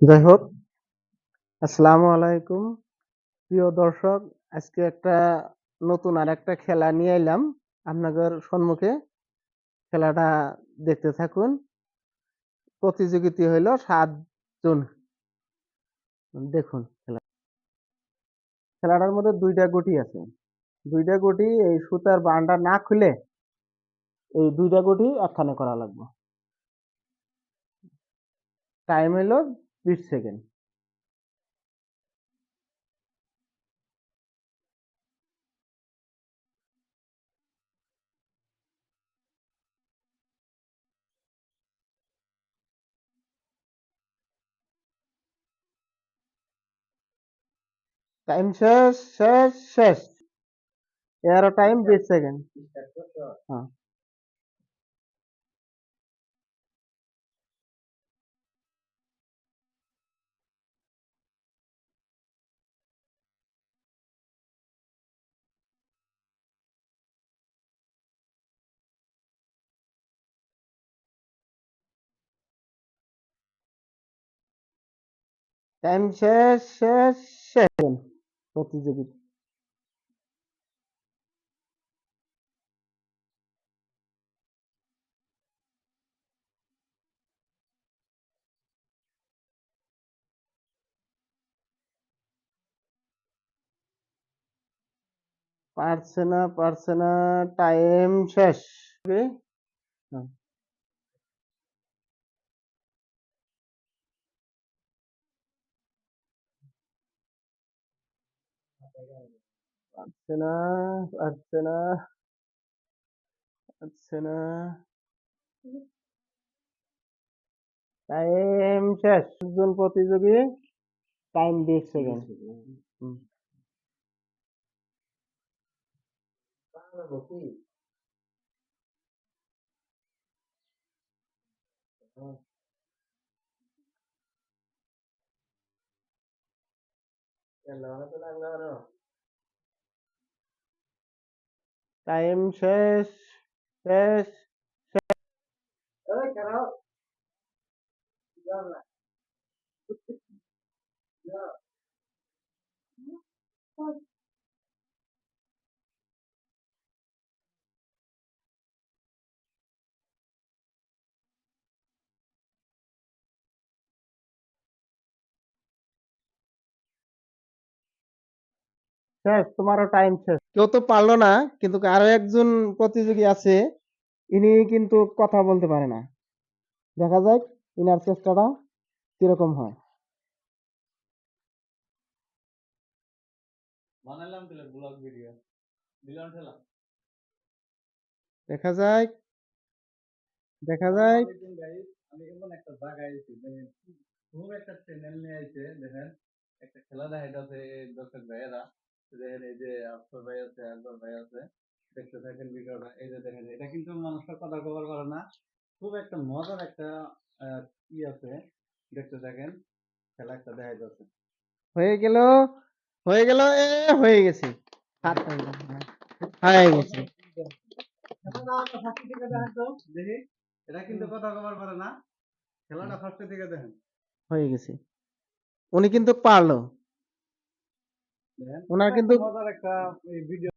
যাই হোক আসসালামু আলাইকুম। প্রিয় দর্শক, আজকে একটা নতুন আর একটা খেলা নিয়ে এলাম। আপনাদের সম্মুখে খেলাটা দেখতে থাকুন। প্রতিযোগিতা হইল সাতজন দেখুন খেলা। খেলাটার মধ্যে দুইটা গুটি আছে। দুইটা গুটি এই সুতার বান্ডা না খুলে এই দুইটা গুটি একখানে করা লাগবে। টাইম হইল বিশ সেকেন্ড টাইম শেষ শেষ শেষ এগারো টাইম বিশ সেকেন্ড হ্যাঁ টাইম শেষ শেষ শেষ প্রতিযোগিতা পারছে না পারছে না টাইম শেষ পারছে না পারছে না পারছে না। টাইম শেষ। একজন প্রতিযোগী টাইম বিশ second Hello, tôi đang ngơ đâu. Time says says says. Ơi, cái đó. Giờ শেষ তোমারও টাইম শেষ। কেউ তো পারল না কিন্তু আরও একজন প্রতিযোগী আছে ইনি কিন্তু কথা বলতে পারে না। দেখা যাক ইনার চেষ্টাটা কীরকম হয়। বানাইলাম তাহলে ব্লগ ভিডিও দিলাম ঠেলা দেখা যাক দেখা যাক। আমি এমন একটা জায়গায় আছি দেখেন খুব একটা চ্যানেল নিয়ে আইছে দেখেন একটা খেলা দেখাইতেছে দর্শক ভাইয়েরা। দেখেন এই যে আফসর ভাই আছে আকবর ভাই আছে দেখতে থাকেন ভিডিওটা এই যে দেখেন এটা কিন্তু মানুষের কথা কভার করে না খুব একটা মজার একটা ই আছে দেখতে থাকেন খেলা একটা দেখাইতেছে। হয়ে গেল হয়ে গেল এ হয়ে গেছে। হাত হয়ে হ্যাঁ। গেছে। ফার্স্ট থেকে দেখেন তো দেখি এটা কিন্তু কথা কভার করে না খেলাটা ফার্স্ট থেকে দেখেন। হয়ে গেছে। উনি কিন্তু পারল। ওনার কিন্তু মজার একটা ভিডিও